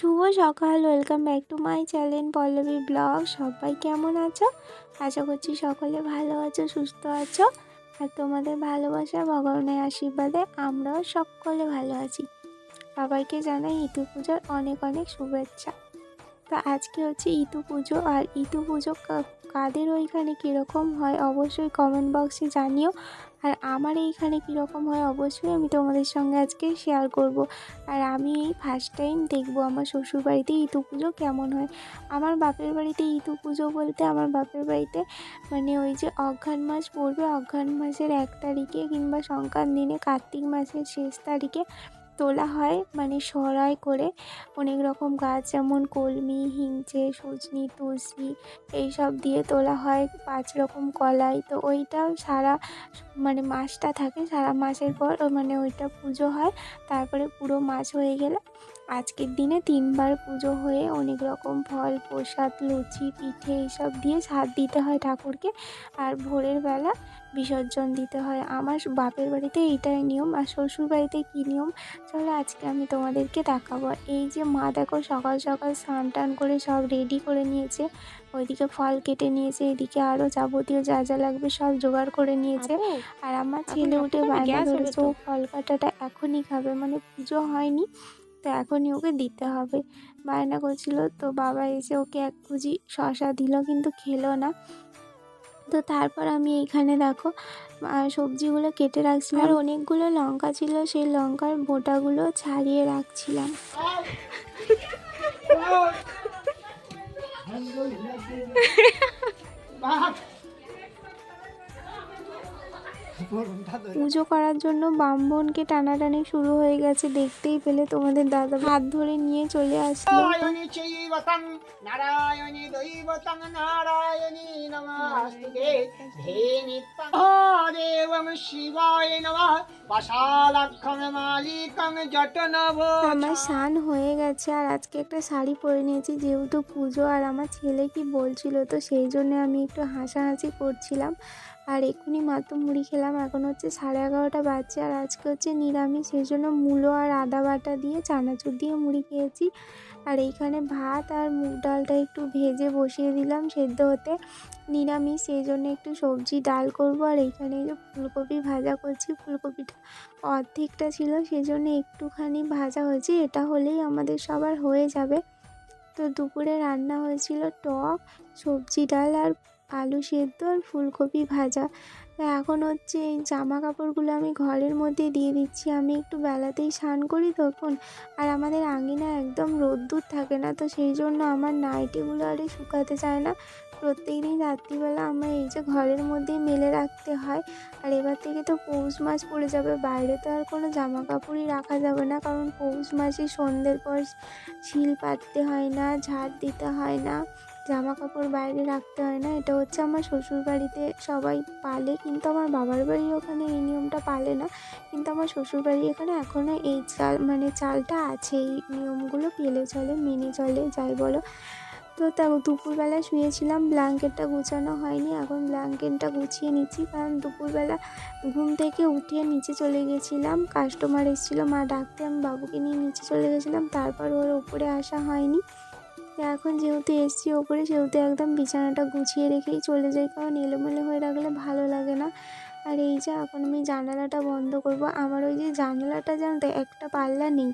শুভ সকাল welcome back to my channel Pallavi blog সবাই কেমন আছো? আশা করছি সকলে ভালো আছো, সুস্থ আছো। আর তোমাদের ভালোবাসা, ভগবানের আশীর্বাদে আমরাও সকলে ভালো আছি। সবাইকে জানাই ইতু পুজোর অনেক অনেক শুভেচ্ছা। তো আজকে হচ্ছে ইতু পুজো, আর ইতু পুজো কাদের ওইখানে কীরকম হয় অবশ্যই কমেন্ট বক্সে জানিও। আর আমার এইখানে কীরকম হয় অবশ্যই আমি তোমাদের সঙ্গে আজকে শেয়ার করব। আর আমি এই ফার্স্ট টাইম দেখব আমার শ্বশুর বাড়িতে ইতু পুজো কেমন হয়। আমার বাপের বাড়িতে ইতু পুজো বলতে আমার বাপের বাড়িতে মানে ওই যে অঘ্রাণ মাস পড়বে, অঘ্রাণ মাসের এক তারিখে কিংবা সংক্রান্ত দিনে কার্তিক মাসের শেষ তারিখে তোলা হয় মানে সরাই করে অনেক রকম গাছ যেমন কলমি, হিংচে, সজনি, তুলসী এইসব দিয়ে তোলা হয়, পাঁচ রকম কলাই। তো ওইটা সারা মানে মাসটা থাকে, সারা মাসের পর মানে ওইটা পুজো হয়, তারপরে পুরো মাস হয়ে গেলে আজকের দিনে তিনবার পুজো হয়ে অনেক রকম ফল, প্রসাদ, লুচি, পিঠে এইসব দিয়ে সাত দিতে হয় ঠাকুরকে। আর ভোরের বেলা বিসর্জন দিতে হয়। আমার বাপের বাড়িতে এইটাই নিয়ম আর শ্বশুর বাড়িতে কী নিয়ম? চলো আজকে আমি তোমাদেরকে দেখাবো। এই যে মা দেখো সকাল সকাল স্নান টান করে সব রেডি করে নিয়েছে। ওইদিকে ফল কেটে নিয়েছে এদিকে আরও যাবতীয় যা যা লাগবে সব জোগাড় করে নিয়েছে। আর আমার ছেলে উঠে বায়না ধরেছে তো। ও ফল কাটাটা এখনই খাবে মানে পুজো হয়নি তো এখনই ওকে দিতে হবে। বায়না করছিল তো বাবা এসে ওকে এক কুচি শশা দিল কিন্তু খেলো না। তো তারপর আমি এইখানে দেখো সবজিগুলো কেটে রাখছিলাম। আর অনেকগুলো লঙ্কা ছিল সেই লঙ্কার বোটাগুলো ছাড়িয়ে রাখছিলাম। পুজো করার জন্য ব্রাহ্মণকে টানাটানি শুরু হয়ে গেছে দেখতেই পেলে তোমাদের দাদা হাত ধরে নিয়ে চলে আসলো। নারায়ণী দৈবতং নারায়ণী নমস্তুতে। হে নিত্যং শিবায় নমঃ। পাশালাক্ষং মালিকং জটনভ আমার স্নান হয়ে গেছে আর আজকে একটা শাড়ি পরে নিয়েছি যেহেতু পুজো আর আমার ছেলে কি বলছিল তো সেই জন্য আমি একটু হাসাহাসি করছিলাম। আর এক্ষুনি মাত্র মুড়ি খেলাম। এখন হচ্ছে সাড়ে এগারোটা বাজছে আর আজকে হচ্ছে নিরামিষ, সেই জন্য মূলো আর আদা বাটা দিয়ে চানাচুর দিয়ে মুড়ি খেয়েছি। আর এইখানে ভাত আর মুগ ডালটা একটু ভেজে বসিয়ে দিলাম সেদ্ধ হতে। নিরামিষ, সেই জন্য একটু সবজি, ডাল করব। আর এইখানে যে ফুলকপি ভাজা করছি, ফুলকপিটা অর্ধেকটা ছিল, সেই জন্য একটুখানি ভাজা হয়েছে। এটা হলেই আমাদের সবার হয়ে যাবে। তো দুপুরে রান্না হয়েছিল টক, সবজি, ডাল আর আলু সেদ্ধ আর ফুলকপি ভাজা। তো এখন হচ্ছে এই জামা কাপড়গুলো আমি ঘরের মধ্যে দিয়ে দিচ্ছি। আমি একটু বেলাতেই স্নান করি তখন। আর আমাদের আঙিনা একদম রোদ্দুর থাকে না, তো সেই জন্য আমার নাইটিগুলো আরে শুকাতে চায় না। প্রত্যেক দিন রাত্রিবেলা আমার এই যে ঘরের মধ্যেই মেলে রাখতে হয়। আর এবার থেকে তো পৌষ মাস পড়ে যাবে, বাইরে তো আর কোনো জামা কাপড়ই রাখা যাবে না। কারণ পৌষ মাসে সন্ধ্যের পর শিল পাততে হয় না, ঝাড় দিতে হয় না। জামা কাপড় বাইরে রাখতে হয় না। এটা হচ্ছে আমার শ্বশুর বাড়িতে সবাই পালে, কিন্তু আমার বাবার বাড়ি ওখানে এই নিয়মটা পালে না। কিন্তু আমার শ্বশুর বাড়ি এখানে এখনও এই চাল মানে চালটা আছে। এই নিয়মগুলো পেলে চলে, মেনে চলে, যাই বলো। তো তা দুপুরবেলা শুয়েছিলাম, ব্ল্যাঙ্কেটটা গুছানো হয়নি। এখন ব্ল্যাঙ্কেটটা গুছিয়ে নিচ্ছি, কারণ দুপুরবেলা ঘুম থেকে উঠে নিচে চলে গেছিলাম। কাস্টমার এসেছিল, মা ডাকতে আমি বাবুকে নিয়ে নিচে চলে গেছিলাম। তারপর ওর উপরে আসা হয়নি। এখন যেহেতু এসছি, ওপরে সেহেতু একদম বিছানাটা গুছিয়ে রেখেই চলে যাই, কারণ এলোমেলো হয়ে রাখলে ভালো লাগে না। আর এই যে এখন আমি জানালাটা বন্ধ করব, আমার ওই যে জানালাটা জানতে একটা পাল্লা নেই।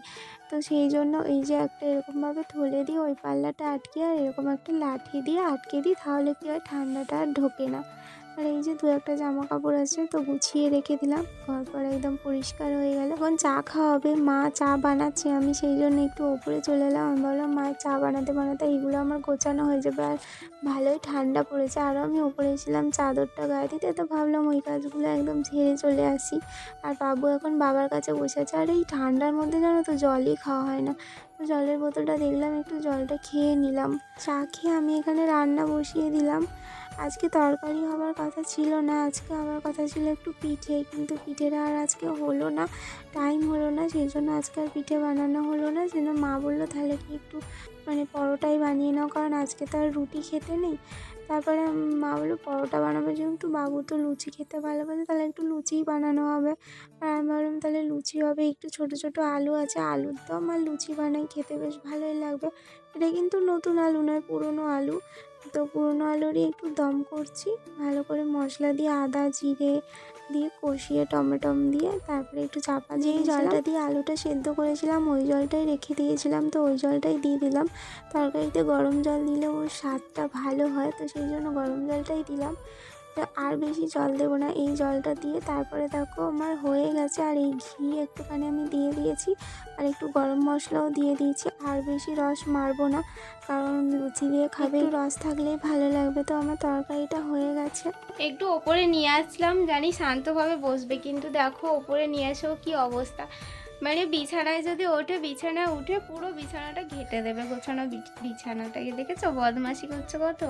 তো সেই জন্য এই যে একটা এরকমভাবে থলে দিয়ে ওই পাল্লাটা আটকে আর এরকম একটা লাঠি দিয়ে আটকে দিই, তাহলে কি হয় ঠান্ডাটা আর ঢোকে না। আর এই যে দু একটা জামা কাপড় আছে, তো গুছিয়ে রেখে দিলাম। ঘর পর একদম পরিষ্কার হয়ে গেল। এখন চা খাওয়া হবে। মা চা বানাচ্ছে, আমি সেই জন্য একটু ওপরে চলে এলাম। আমি বললাম মায়ের চা বানাতে বানাতে এইগুলো আমার গোছানো হয়ে যাবে। আর ভালোই ঠান্ডা পড়েছে। আরও আমি ওপরে এসেছিলাম চাদরটা গায়ে দিতে, তো ভাবলাম ওই কাজগুলো একদম ঝেড়ে চলে আসি। আর বাবু এখন বাবার কাছে বসে আছে। আর এই ঠান্ডার মধ্যে জানো তো, জলই খাওয়া হয় না। জলের বোতলটা দেখলাম, একটু জলটা খেয়ে নিলাম। চা খেয়ে আমি এখানে রান্না বসিয়ে দিলাম। আজকে তরকারি হবার কথা ছিল না, আজকে হবার কথা ছিল একটু পিঠে, কিন্তু পিঠেটা আর আজকে হলো না টাইম হলো না সেই জন্য আজকে আর পিঠে বানানো হলো না। সেজন্য মা বলল, তাহলে কি একটু মানে পরোটাই বানিয়ে নাও, কারণ আজকে তো আর রুটি খেতে নেই। তারপরে মা বলল, পরোটা বানাবে যেহেতু, বাবু তো লুচি খেতে ভালোবাসে, তাহলে একটু লুচিই বানানো হবে। আর আমি ভাবলাম, তাহলে লুচি হবে, একটু ছোট ছোট আলু আছে, আলুর দম আর লুচি বানাই, খেতে বেশ ভালোই লাগবে। এটা কিন্তু নতুন আলু নয়, পুরনো আলু। তো পুরনো আলুরই একটু দম করছি, ভালো করে মশলা দিয়ে আদা, জিরে দিয়ে কষিয়ে টমেটম দিয়ে তারপরে একটু চাপা দিয়ে জলটা দিয়ে আলুটা সেদ্ধ করেছিলাম ওই জলটাই রেখে দিয়েছিলাম তো ওই জলটাই দিয়ে দিলাম। তরকারিতে গরম জল দিলে ওর স্বাদটা ভালো হয় তো সেই জন্য গরম জলটাই দিলাম। আর বেশি জল দেবো না। এই জলটা দিয়ে তারপরে দেখো আমার হয়ে গেছে আর এই ঘি একটুখানি আমি দিয়ে দিয়েছি। আর একটু গরম মশলাও দিয়ে দিয়েছি। আর বেশি রস মারবো না, কারণ লুচি দিয়ে খাবে। রস থাকলেই ভালো লাগবে। তো আমার তরকারিটা হয়ে গেছে। একটু ওপরে নিয়ে আসলাম, জানি শান্তভাবে বসবে, কিন্তু দেখো ওপরে নিয়ে এসেও কি অবস্থা। মানে বিছানায় যদি ওঠে, বিছানায় উঠে পুরো বিছানাটা ঘেটে দেবে, গোছানো বিছানাটাকে। দেখেছ? বদমাশি করছে কত?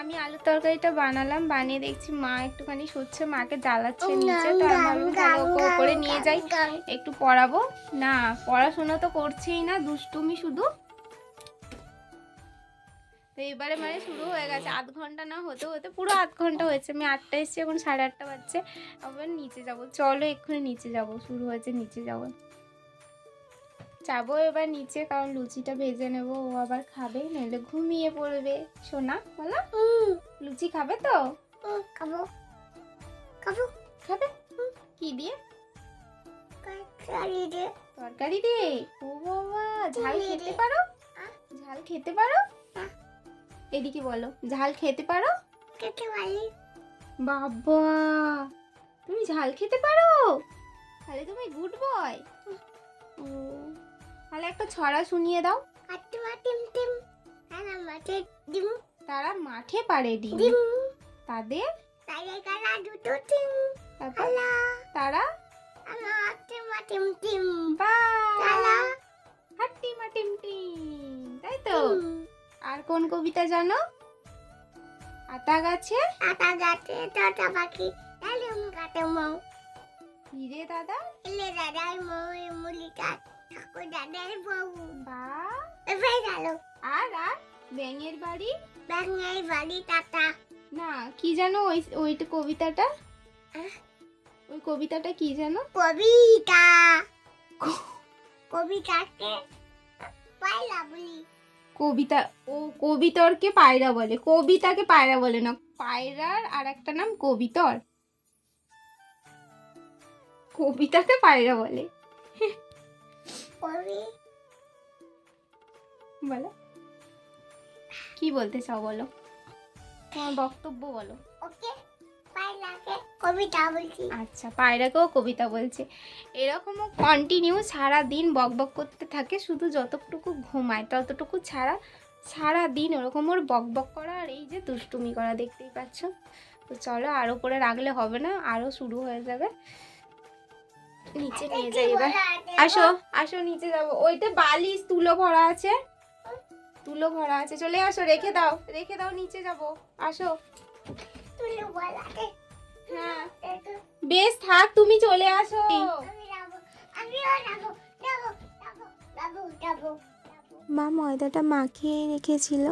আমি আলুর তরকারিটা বানালাম বানিয়ে দেখছি মা একটুখানি সচ্ছে মাকে জ্বালাচ্ছে নিচে তো আমি ওপরে নিয়ে যাই একটু পড়াবো। না পড়াশোনা তো করছেই না দুষ্টুমি শুধু। তো এবারে মানে শুরু হয়ে গেছে আধ ঘণ্টা না হতে হতে পুরো আধ ঘণ্টা হয়েছে আমি আটটা এসেছি এখন সাড়ে আটটা বাজছে আবার নিচে যাব। চলো এক্ষুনি নিচে যাব শুরু হয়েছে নিচে যাব। যাব এবার নিচে কারণ লুচিটা ভেজে নেব ও আবার খাবে নইলে ঘুমিয়ে পড়বে। সোনা বলো? লুচি খাবে তো? খাব। খাব। খাবে? কি দিয়ে? কারি দে তরকারি দিয়ে? ও বাবা ঝাল খেতে পারো? ঝাল খেতে পারো? এদিকে বলো ঝাল খেতে পারো? খেতে পারি। বাবা তুমি ঝাল খেতে পারো? তাহলে তুমি গুড বয়। ও। তাহলে একটা ছড়া শুনিয়ে দাও। কাটতে টিম টিম কানা মাঠে ডিম। তারা মাঠে পারে ডিম। ডিম। তাদের তাই কালা দুটো টিম তারপর কালা তারা টিম বা টিম তাই তো? আর কোন কবিতা জানো? আতা গাছে আটা গাছে টাটা পাখি ডালিম কাটে মৌ। হিরে দাদা? এলে দাদাই মৌ মুলি কাট দাদাই বউ বা এবার গেল আর আর ব্যাঙের বাড়ি ব্যাঙাই বাড়ি টাটা না কি জানো ওই ওইটা কবিতাটা? ওই কবিতাটা কি জানো? কবিতা। কবিতাকে পাইলা বলি। কবিতা ও কবিতরকে পায়রা বলে। কবিতাকে পায়রা বলে না পায়রার আর একটা নাম কবিতর। কবিতাকে পায়রা বলে। বলো। কি বলতে চাও বলো? তোমার বক্তব্য বলো। ওকে কবিতা বলছি। আচ্ছা পায়রাকেও কবিতা বলছে। এরকমও কন্টিনিউ সারা দিন বক বক করতে থাকে শুধু যতটুকু ঘুমায় ততটুকু ছাড়া সারা দিন ওরকম ওর বক বক করা আর এই যে দুষ্টুমি করা দেখতেই পাচ্ছ। তো চলো আরও করে রাখলে হবে না আরও শুরু হয়ে যাবে। নিচে নিয়ে যাই এবার। আসো আসো নিচে যাব। ওইটা বালিশ, তুলো ভরা আছে। তুলো ভরা আছে। চলে আসো, রেখে দাও রেখে দাও, নিচে যাব। আসো। হ্যাঁ। বেশ, থাক, তুমি চলে আসো। মা ময়দাটা মাখিয়ে রেখেছিল।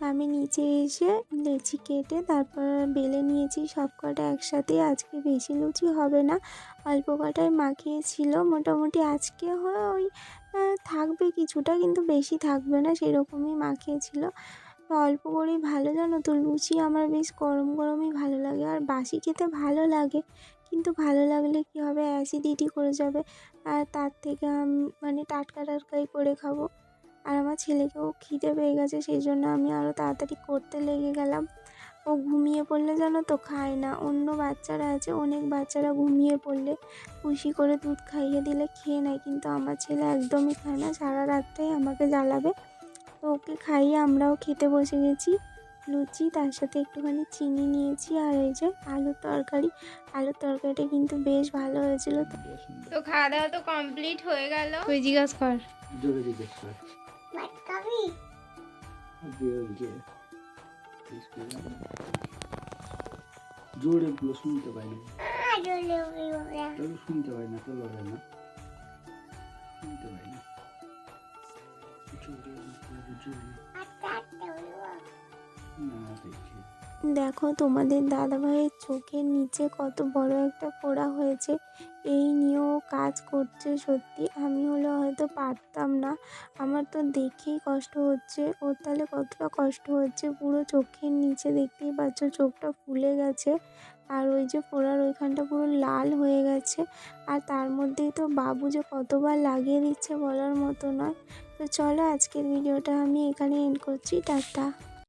আমি নিচে এসে লেচি কেটে তারপর বেলে নিয়েছি সব কটা একসাথে। আজকে বেশি লুচি হবে না, অল্প কটাই মাখিয়েছিল। মোটামুটি আজকে হয় ওই থাকবে কিছুটা কিন্তু বেশি থাকবে না, সেরকমই মাখিয়েছিল। অল্প করেই ভালো, জানো তো? লুচি আমার বেশ গরম গরমই ভালো লাগে আর বাসি খেতে ভালো লাগে। কিন্তু ভালো লাগলে কী হবে? অ্যাসিডিটি করে যাবে। আর তার থেকে মানে টাটকা টাটকাই করে খাব। আর আমার ছেলেকেও খিদে পেয়ে গেছে সেই জন্য আমি আরও তাড়াতাড়ি করতে লেগে গেলাম। ও ঘুমিয়ে পড়লে যেন তো খায় না অন্য বাচ্চারা আছে অনেক বাচ্চারা ঘুমিয়ে পড়লে খুশি করে দুধ খাইয়ে দিলে খেয়ে নেয় কিন্তু আমার ছেলে একদমই খায় না সারা রাতটাই আমাকে জ্বালাবে। তো ওকে খাইয়ে আমরাও খেতে বসে গেছি লুচি তার সাথে একটুখানি চিনি নিয়েছি আর এই যে আলুর তরকারি। আলুর তরকারিটা কিন্তু বেশ ভালো হয়েছিল। তো তো খাওয়া দাওয়া তো কমপ্লিট হয়ে গেল। তুই জিজ্ঞাসা কর। জোরে জিজ্ঞেস কর। জোরে বলো শুনতে পাই না ওরা শুনতে পাই না তো লড়ে না। শুনতে পাই না। জোরে জোরে আটটা আটটা হলো না দেখি। দেখো তোমাদের দাদাভাইয়ের চোখের নিচে কত বড় একটা ফোড়া হয়েছে। এই নিয়েও কাজ করছে সত্যি। আমি হলে হয়তো পারতাম না। আমার তো দেখেই কষ্ট হচ্ছে। ওর তাহলে কতটা কষ্ট হচ্ছে? পুরো চোখের নিচে দেখতেই পাচ্ছ, চোখটা ফুলে গেছে। আর ওই যে ফোড়ার ওইখানটা পুরো লাল হয়ে গেছে। আর তার মধ্যেই তো বাবু যে কতবার লাগিয়ে দিচ্ছে বলার মতো নয়। তো চলো আজকের ভিডিওটা আমি এখানে এন্ড করছি। টাটা।